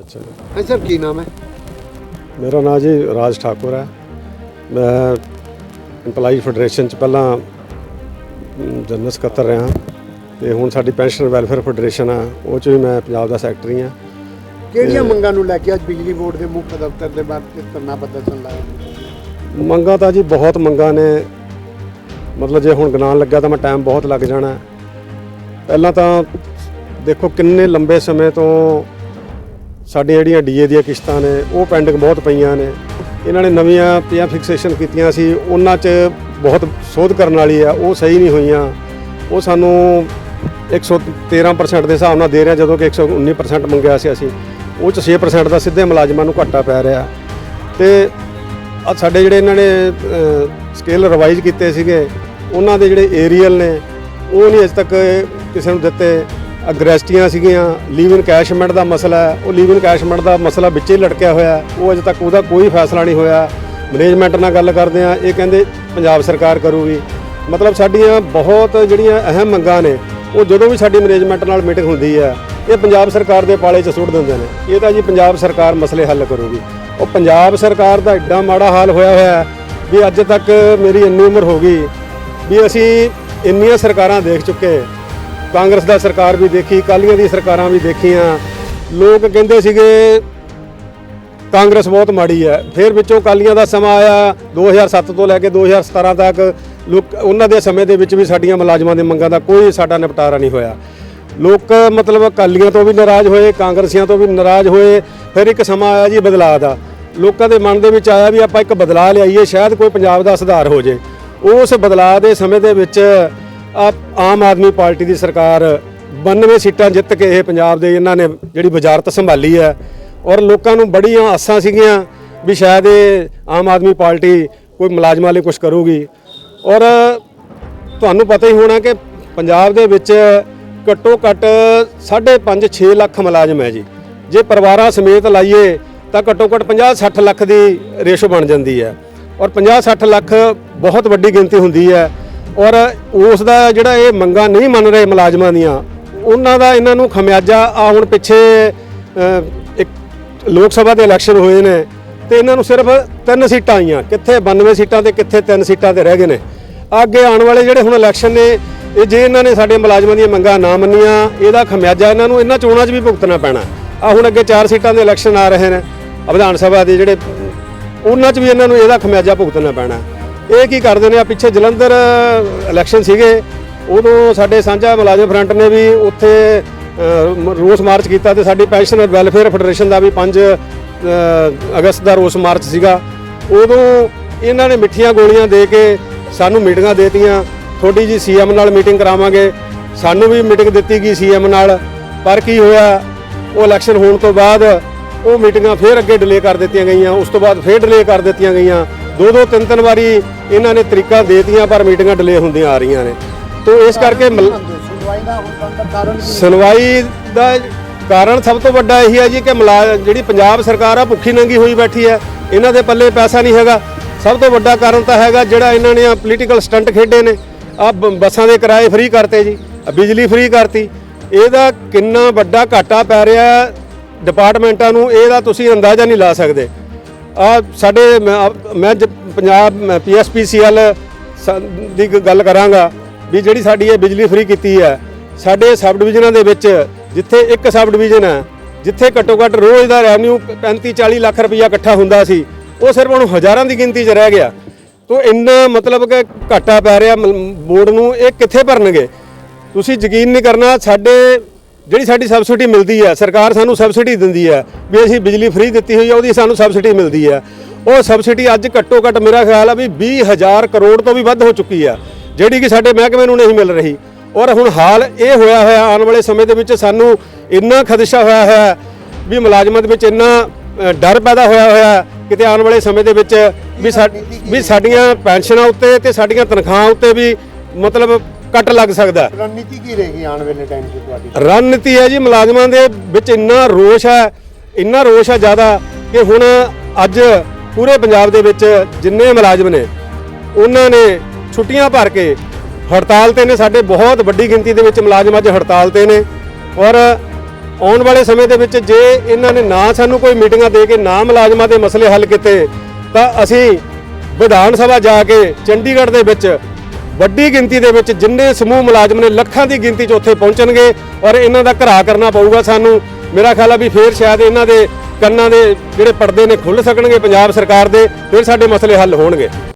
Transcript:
ਅੱਛਾ ਜੀ। ਹਾਂ ਸਰ ਕੀ ਨਾਮ ਹੈ? ਮੇਰਾ ਨਾਮ ਜੀ ਰਾਜ ਠਾਕੁਰ ਹੈ। ਮੈਂ EMPLOYEE ਫੈਡਰੇਸ਼ਨ ਚ ਪਹਿਲਾਂ ਜਨਰਲ ਸਕੱਤਰ ਰਿਹਾ। ਤੇ ਹੁਣ ਸਾਡੀ ਪੈਨਸ਼ਨ ਵੈਲਫੇਅਰ ਫੈਡਰੇਸ਼ਨ ਆ। ਉਹ ਚ ਵੀ ਮੈਂ ਪੰਜਾਬ ਦਾ ਸੈਕਟਰੀ ਹਾਂ। ਕਿਹੜੀਆਂ ਮੰਗਾਂ ਨੂੰ ਲੈ ਕੇ ਅੱਜ ਬਿਜਲੀ ਬੋਰਡ ਦੇ ਮੁੱਖ ਦਫ਼ਤਰ ਦੇ ਬਾਹਰ ਤੇ ਧਰਨਾ ਪ੍ਰਦਰਸ਼ਨ ਲਾਇਆ ਮੰਗਾਂ ਤਾਂ ਜੀ ਬਹੁਤ ਮੰਗਾਂ ਨੇ। ਮਤਲਬ ਜੇ ਹੁਣ ਗਿਣਾਉਣ ਲੱਗਾ ਤਾਂ ਮੈਂ ਟਾਈਮ ਬਹੁਤ ਲੱਗ ਜਾਣਾ। ਪਹਿਲਾਂ ਤਾਂ ਦੇਖੋ ਕਿੰਨੇ ਲੰਬੇ ਸਮੇਂ ਤੋਂ ਸਾਡੀਆਂ ਜਿਹੜੀਆਂ ਡੀਏ ਦੀਆਂ ਕਿਸ਼ਤਾਂ ਨੇ, ਉਹ ਪੈਂਡਿੰਗ ਬਹੁਤ ਪਈਆਂ ਨੇ। ਇਹਨਾਂ ਨੇ ਨਵੀਆਂ ਪਿਆ ਫਿਕਸੇਸ਼ਨ ਕੀਤੀਆਂ ਸੀ। ਉਹਨਾਂ 'ਚ ਬਹੁਤ ਸੋਧ ਕਰਨ ਵਾਲੀ ਆ, ਉਹ ਸਹੀ ਨਹੀਂ ਹੋਈਆਂ। ਉਹ ਸਾਨੂੰ 113% ਦੇ ਹਿਸਾਬ ਨਾਲ ਦੇ ਰਿਹਾ, ਜਦੋਂ ਕਿ 119% ਮੰਗਿਆ ਸੀ ਅਸੀਂ। ਉਹ 'ਚ 6% ਦਾ ਸਿੱਧੇ ਮੁਲਾਜ਼ਮਾਂ ਨੂੰ ਘਾਟਾ ਪੈ ਰਿਹਾ। ਤੇ ਆ ਸਾਡੇ ਜਿਹੜੇ ਇਹਨਾਂ ਨੇ ਸਕੇਲ ਰਿਵਾਈਜ਼ ਕੀਤੇ ਸੀਗੇ, ਉਹਨਾਂ ਦੇ ਜਿਹੜੇ ਏਰੀਅਲ ਨੇ, ਉਹ ਨਹੀਂ ਅਜੇ ਤੱਕ ਕਿਸੇ ਨੂੰ ਦਿੱਤੇ। ਅਗਰੈਸਟੀਆਂ ਸੀਗੀਆਂ ਲੀਵ ਇਨ ਕੈਸ਼ਮੈਂਟ ਦਾ ਮਸਲਾ ਹੈ। ਉਹ ਲੀਵ ਇਨ ਕੈਸ਼ਮੈਂਟ ਦਾ ਮਸਲਾ ਵਿੱਚੇ ਲਟਕਿਆ ਹੋਇਆ ਉਹ ਅਜੇ ਤੱਕ ਉਹਦਾ ਕੋਈ ਫੈਸਲਾ ਨਹੀਂ ਹੋਇਆ। ਮੈਨੇਜਮੈਂਟ ਨਾਲ ਗੱਲ ਕਰਦੇ ਆ ਇਹ ਕਹਿੰਦੇ ਪੰਜਾਬ ਸਰਕਾਰ ਕਰੂਗੀ। ਮਤਲਬ ਸਾਡੀਆਂ ਬਹੁਤ ਜਿਹੜੀਆਂ ਅਹਿਮ ਮੰਗਾਂ ਨੇ, ਉਹ ਜਦੋਂ ਵੀ ਸਾਡੀ ਮੈਨੇਜਮੈਂਟ ਨਾਲ ਮੀਟਿੰਗ ਹੁੰਦੀ ਹੈ, ਇਹ ਪੰਜਾਬ ਸਰਕਾਰ ਦੇ ਪਾਲੇ 'ਚ ਸੁੱਟ ਦਿੰਦੇ ਨੇ। ਇਹ ਤਾਂ ਜੀ ਪੰਜਾਬ ਸਰਕਾਰ ਮਸਲੇ ਹੱਲ ਕਰੂਗੀ। ਉਹ ਪੰਜਾਬ ਸਰਕਾਰ ਦਾ ਐਡਾ ਮਾੜਾ ਹਾਲ ਹੋਇਆ ਹੋਇਆ ਵੀ ਅੱਜ ਤੱਕ ਮੇਰੀ ਇੰਨੀ ਉਮਰ ਹੋ ਗਈ ਵੀ ਅਸੀਂ ਇੰਨੀਆਂ ਸਰਕਾਰਾਂ ਦੇਖ ਚੁੱਕੇ ਕਾਂਗਰਸ ਦਾ ਸਰਕਾਰ ਵੀ ਦੇਖੀ ਕਾਲੀਆਂ ਦੀ ਸਰਕਾਰਾਂ ਵੀ ਦੇਖੀਆਂ। ਲੋਕ ਕਹਿੰਦੇ ਸੀਗੇ, ਕਾਂਗਰਸ ਬਹੁਤ ਮਾੜੀ ਹੈ। ਫਿਰ ਵਿੱਚੋਂ ਕਾਲੀਆਂ ਦਾ ਸਮਾਂ ਆਇਆ 2007 ਤੋਂ ਲੈ ਕੇ 2017 ਤੱਕ। ਲੋਕ, ਉਹਨਾਂ ਦੇ ਸਮੇਂ ਦੇ ਵਿੱਚ ਵੀ ਸਾਡੀਆਂ ਮੁਲਾਜ਼ਮਾਂ ਦੇ ਮੰਗਾਂ ਦਾ ਕੋਈ ਸਾਡਾ ਨਿਪਟਾਰਾ ਨਹੀਂ ਹੋਇਆ। ਲੋਕ ਮਤਲਬ ਕਾਲੀਆਂ ਤੋਂ ਵੀ ਨਾਰਾਜ਼ ਹੋਏ, ਕਾਂਗਰਸੀਆਂ ਤੋਂ ਵੀ ਨਾਰਾਜ਼ ਹੋਏ, ਫਿਰ ਇੱਕ ਸਮਾਂ ਆਇਆ ਜੀ ਬਦਲਾਅ ਦਾ। ਲੋਕਾਂ ਦੇ ਮਨ ਦੇ ਵਿੱਚ ਆਇਆ ਵੀ ਆਪਾਂ ਇੱਕ ਬਦਲਾਅ ਲਿਆਈਏ, ਸ਼ਾਇਦ ਕੋਈ ਪੰਜਾਬ ਦਾ ਸੁਧਾਰ ਹੋ ਜੇ। ਉਸ ਬਦਲਾਅ ਦੇ ਸਮੇਂ ਦੇ ਵਿੱਚ ਆਮ ਆਦਮੀ ਪਾਰਟੀ ਦੀ ਸਰਕਾਰ 92 ਸੀਟਾਂ ਜਿੱਤ ਕੇ ਇਹ ਪੰਜਾਬ ਦੇ ਇਹਨਾਂ ਨੇ ਜਿਹੜੀ ਵਜ਼ਾਰਤ ਸੰਭਾਲੀ ਹੈ ਔਰ ਲੋਕਾਂ ਨੂੰ ਬੜੀਆਂ ਆਸਾਂ ਸੀਗੀਆਂ ਵੀ ਸ਼ਾਇਦ ਇਹ ਆਮ ਆਦਮੀ ਪਾਰਟੀ ਕੋਈ ਮੁਲਾਜ਼ਮਾਂ ਲਈ ਕੁਝ ਕਰੂਗੀ। ਔਰ ਤੁਹਾਨੂੰ ਪਤਾ ਹੀ ਹੋਣਾ ਕਿ ਪੰਜਾਬ ਦੇ ਵਿੱਚ ਘੱਟੋ ਘੱਟ 5.5 6 ਲੱਖ ਮੁਲਾਜ਼ਮ ਹੈ ਜੀ। ਜੇ ਪਰਿਵਾਰਾਂ ਸਮੇਤ ਲਾਈਏ ਤਾਂ ਘੱਟੋ ਘੱਟ 50 60 ਲੱਖ ਦੀ ਰੇਸ਼ੋ ਬਣ ਜਾਂਦੀ ਹੈ। ਔਰ 50 60 ਲੱਖ ਬਹੁਤ ਵੱਡੀ ਗਿਣਤੀ ਹੁੰਦੀ ਹੈ। ਔਰ ਉਸ ਦਾ ਜਿਹੜਾ ਇਹ ਮੰਗਾਂ ਨਹੀਂ ਮੰਨ ਰਹੇ ਮੁਲਾਜ਼ਮਾਂ ਦੀਆਂ, ਉਹਨਾਂ ਦਾ ਇਹਨਾਂ ਨੂੰ ਖਮਿਆਜਾ ਆ ਹੁਣ ਪਿੱਛੇ ਇੱਕ ਲੋਕ ਸਭਾ ਦੇ ਇਲੈਕਸ਼ਨ ਹੋਏ ਨੇ, ਤੇ ਇਹਨਾਂ ਨੂੰ ਸਿਰਫ ਤਿੰਨ ਸੀਟਾਂ ਆਈਆਂ, ਕਿੱਥੇ 92 ਸੀਟਾਂ ਤੇ ਕਿੱਥੇ ਤਿੰਨ ਸੀਟਾਂ ਤੇ ਰਹਿ ਗਏ ਨੇ। ਅੱਗੇ ਆਉਣ ਵਾਲੇ ਜਿਹੜੇ ਹੁਣ ਇਲੈਕਸ਼ਨ ਨੇ, ਇਹ ਜੇ ਇਹਨਾਂ ਨੇ ਸਾਡੇ ਮੁਲਾਜ਼ਮਾਂ ਦੀਆਂ ਮੰਗਾਂ ਨਾ ਮੰਨੀਆਂ, ਇਹਦਾ ਖਮਿਆਜਾ ਇਹਨਾਂ ਨੂੰ ਇਹਨਾਂ ਚੋਣਾਂ 'ਚ ਵੀ ਭੁਗਤਣਾ ਪੈਣਾ। ਆ ਹੁਣ ਅੱਗੇ ਚਾਰ ਸੀਟਾਂ ਦੇ ਇਲੈਕਸ਼ਨ ਆ ਰਹੇ ਨੇ ਵਿਧਾਨ ਸਭਾ ਦੇ ਜਿਹੜੇ, ਉਹਨਾਂ 'ਚ ਵੀ ਇਹਨਾਂ ਨੂੰ ਇਹਦਾ ਖਮਿਆਜਾ ਭੁਗਤਣਾ ਪੈਣਾ। ਇਹ ਕੀ ਕਰਦੇ ਨੇ ਆ, ਪਿੱਛੇ ਜਲੰਧਰ ਇਲੈਕਸ਼ਨ ਸੀਗੇ। ਉਦੋਂ ਸਾਡੇ ਸਾਂਝਾ ਮੁਲਾਜ਼ਮ ਫਰੰਟ ਨੇ ਵੀ ਉੱਥੇ ਰੋਸ ਮਾਰਚ ਕੀਤਾ ਤੇ ਸਾਡੀ ਪੈਨਸ਼ਨ ਵੈਲਫੇਅਰ ਫੈਡਰੇਸ਼ਨ ਦਾ ਵੀ 5 ਅਗਸਤ ਦਾ ਰੋਸ ਮਾਰਚ ਸੀਗਾ। ਉਦੋਂ ਇਹਨਾਂ ਨੇ ਮਿੱਠੀਆਂ ਗੋਲੀਆਂ ਦੇ ਕੇ ਸਾਨੂੰ ਮੀਟਿੰਗਾਂ ਦੇਤੀਆਂ। ਥੋੜੀ ਜੀ ਸੀਐਮ ਨਾਲ ਮੀਟਿੰਗ ਕਰਾਵਾਂਗੇ। ਸਾਨੂੰ ਵੀ ਮੀਟਿੰਗ ਦਿੱਤੀ ਗਈ ਸੀਐਮ ਨਾਲ। ਪਰ ਕੀ ਹੋਇਆ, ਉਹ ਇਲੈਕਸ਼ਨ ਹੋਣ ਤੋਂ ਬਾਅਦ ਉਹ ਮੀਟਿੰਗਾਂ ਫੇਰ ਅੱਗੇ ਡਿਲੇ ਕਰ ਦਿੱਤੀਆਂ ਗਈਆਂ। ਉਸ ਤੋਂ ਬਾਅਦ ਫੇਰ ਡਿਲੇ ਕਰ ਦਿੱਤੀਆਂ ਗਈਆਂ। ਦੋ ਦੋ ਤਿੰਨ ਤਿੰਨ ਵਾਰੀ ਇਹਨਾਂ ਨੇ ਤਰੀਕਾ ਦੇਤੀਆਂ, ਪਰ ਮੀਟਿੰਗਾਂ ਡਿਲੇ ਹੁੰਦੀਆਂ ਆ ਰਹੀਆਂ ਨੇ। ਤੋਂ ਇਸ ਕਰਕੇ ਮਲ- ਸੁਣਵਾਈ ਦਾ ਕਾਰਨ ਸੁਣਵਾਈ ਦਾ ਕਾਰਨ ਸਭ ਤੋਂ ਵੱਡਾ ਇਹੀ ਹੈ ਜੀ ਕਿ ਮੁਲਾ- ਜਿਹੜੀ ਪੰਜਾਬ ਸਰਕਾਰ ਆ, ਭੁੱਖੀ ਨੰਗੀ ਹੋਈ ਬੈਠੀ ਹੈ ਇਹਨਾਂ ਦੇ ਪੱਲੇ ਪੈਸਾ ਨਹੀਂ ਹੈਗਾ। ਸਭ ਤੋਂ ਵੱਡਾ ਕਾਰਨ ਤਾਂ ਹੈਗਾ ਜਿਹੜਾ ਇਹਨਾਂ ਨੇ ਆ ਪੋਲੀਟੀਕਲ ਸਟੰਟ ਖੇਡੇ ਨੇ। ਆ ਬੱਸਾਂ ਦੇ ਕਿਰਾਏ ਫ੍ਰੀ ਕਰਤੇ ਜੀ ਬਿਜਲੀ ਫ੍ਰੀ ਕਰਤੀ। ਇਹਦਾ ਕਿੰਨਾ ਵੱਡਾ ਘਾਟਾ ਪੈ ਰਿਹਾ। ਡਿਪਾਰਟਮੈਂਟਾਂ ਨੂੰ ਇਹਦਾ ਤੁਸੀਂ ਅੰਦਾਜ਼ਾ ਨਹੀਂ ਲਾ ਸਕਦੇ। ਆ ਸਾਡੇ ਮੈਂ ਮੈਂ ਜ- ਪੰਜਾਬ ਪੀਐਸਪੀਸੀਐਲ ਦੀ ਗੱਲ ਕਰਾਂਗਾ ਵੀ ਜਿਹੜੀ ਸਾਡੀ ਇਹ ਬਿਜਲੀ ਫ੍ਰੀ ਕੀਤੀ ਹੈ, ਸਾਡੇ ਸਬ ਡਿਵੀਜ਼ਨਾਂ ਦੇ ਵਿੱਚ ਜਿੱਥੇ ਇੱਕ ਸਬ ਡਿਵੀਜ਼ਨ ਹੈ, ਜਿੱਥੇ ਘੱਟੋ ਘੱਟ ਰੋਜ਼ ਦਾ ਰੈਵਨਿਊ 35 40 ਲੱਖ ਰੁਪਈਆ ਇਕੱਠਾ ਹੁੰਦਾ ਸੀ, ਉਹ ਸਿਰਫ ਹੁਣ ਹਜ਼ਾਰਾਂ ਦੀ ਗਿਣਤੀ 'ਚ ਰਹਿ ਗਿਆ। ਤੋ ਇੰਨਾ ਮਤਲਬ ਕਿ ਘਾਟਾ ਪੈ ਰਿਹਾ ਬੋਰਡ ਨੂੰ ਇਹ ਕਿੱਥੇ ਭਰਨਗੇ? ਤੁਸੀਂ ਯਕੀਨ ਨਹੀਂ ਕਰਨਾ, ਸਾਡੇ ਜਿਹੜੀ ਸਾਡੀ ਸਬਸਿਡੀ ਮਿਲਦੀ ਹੈ ਸਰਕਾਰ ਸਾਨੂੰ ਸਬਸਿਡੀ ਦਿੰਦੀ ਹੈ ਵੀ ਅਸੀਂ ਬਿਜਲੀ ਫ੍ਰੀ ਦਿੱਤੀ ਹੋਈ ਹੈ ਉਹਦੀ ਸਾਨੂੰ ਸਬਸਿਡੀ ਮਿਲਦੀ ਹੈ ਉਹ ਸਬਸਿਡੀ ਅੱਜ ਘੱਟੋ ਘੱਟ ਮੇਰਾ ਖਿਆਲ ਆ ਵੀ 20000 ਕਰੋੜ ਤੋਂ ਵੀ ਵੱਧ ਹੋ ਚੁੱਕੀ ਆ, ਜਿਹੜੀ ਕਿ ਸਾਡੇ ਮਹਿਕਮੇ ਨੂੰ ਨਹੀਂ ਮਿਲ ਰਹੀ। ਔਰ ਹੁਣ ਹਾਲ ਇਹ ਹੋਇਆ ਹੋਇਆ, ਆਉਣ ਵਾਲੇ ਸਮੇਂ ਦੇ ਵਿੱਚ ਸਾਨੂੰ ਇੰਨਾ ਖਦਸ਼ਾ ਹੋਇਆ ਹੋਇਆ ਵੀ ਮੁਲਾਜ਼ਮਾਂ ਦੇ ਵਿੱਚ ਇੰਨਾ ਡਰ ਪੈਦਾ ਹੋਇਆ ਹੋਇਆ, ਕਿਤੇ ਆਉਣ ਵਾਲੇ ਸਮੇਂ ਦੇ ਵਿੱਚ ਵੀ ਸਾ- ਵੀ ਸਾਡੀਆਂ ਪੈਨਸ਼ਨਾਂ ਉੱਤੇ ਤੇ ਸਾਡੀਆਂ ਤਨਖਾਹਾਂ ਉੱਤੇ ਵੀ ਮਤਲਬ ਕੱਟ ਲੱਗ ਸਕਦਾ। ਰਣਨੀਤੀ ਕੀ ਰਹੇਗੀ ਆਉਣ ਵਾਲੇ ਟਾਈਮ 'ਚ ਤੁਹਾਡੀ ਰਣਨੀਤੀ ਹੈ ਜੀ ਮੁਲਾਜ਼ਮਾਂ ਦੇ ਵਿੱਚ ਇੰਨਾ ਰੋਸ਼ ਹੈ ਇੰਨਾ ਰੋਸ਼ ਹੈ ਜ਼ਿਆਦਾ ਕਿ ਹੁਣ ਅੱਜ ਪੂਰੇ ਪੰਜਾਬ ਦੇ ਵਿੱਚ ਜਿੰਨੇ ਮੁਲਾਜ਼ਮ ਨੇ ਉਹਨਾਂ ਨੇ ਛੁੱਟੀਆਂ ਭਰ ਕੇ ਹੜਤਾਲ ਤੇ ਨੇ ਸਾਡੇ ਬਹੁਤ ਵੱਡੀ ਗਿਣਤੀ ਦੇ ਵਿੱਚ ਮੁਲਾਜ਼ਮ ਅੱਜ ਹੜਤਾਲ ਤੇ ਨੇ ਔਰ ਆਉਣ ਵਾਲੇ ਸਮੇਂ ਦੇ ਵਿੱਚ ਜੇ ਇਹਨਾਂ ਨੇ ਨਾ ਸਾਨੂੰ ਕੋਈ ਮੀਟਿੰਗਾਂ ਦੇ ਕੇ ਨਾ ਮੁਲਾਜ਼ਮਾਂ ਦੇ ਮਸਲੇ ਹੱਲ ਕੀਤੇ ਤਾਂ ਅਸੀਂ ਵਿਧਾਨ ਸਭਾ ਜਾ ਕੇ ਚੰਡੀਗੜ੍ਹ ਦੇ ਵਿੱਚ ਵੱਡੀ ਗਿਣਤੀ ਦੇ ਵਿੱਚ ਜਿੰਨੇ ਸਮੂਹ ਮੁਲਾਜ਼ਮ ਨੇ ਲੱਖਾਂ ਦੀ ਗਿਣਤੀ 'ਚ ਉੱਥੇ ਪਹੁੰਚਣਗੇ ਔਰ ਇਹਨਾਂ ਦਾ ਘਰਾ ਕਰਨਾ ਪਊਗਾ ਸਾਨੂੰ। ਮੇਰਾ ਖਿਆਲ ਆ ਵੀ ਫੇਰ ਸ਼ਾਇਦ ਇਹਨਾਂ ਦੇ ਕੰਨਾਂ ਦੇ ਜਿਹੜੇ ਪਰਦੇ ਨੇ ਖੁੱਲ ਸਕਣਗੇ ਪੰਜਾਬ ਸਰਕਾਰ ਦੇ, ਫਿਰ ਸਾਡੇ ਮਸਲੇ ਹੱਲ ਹੋਣਗੇ।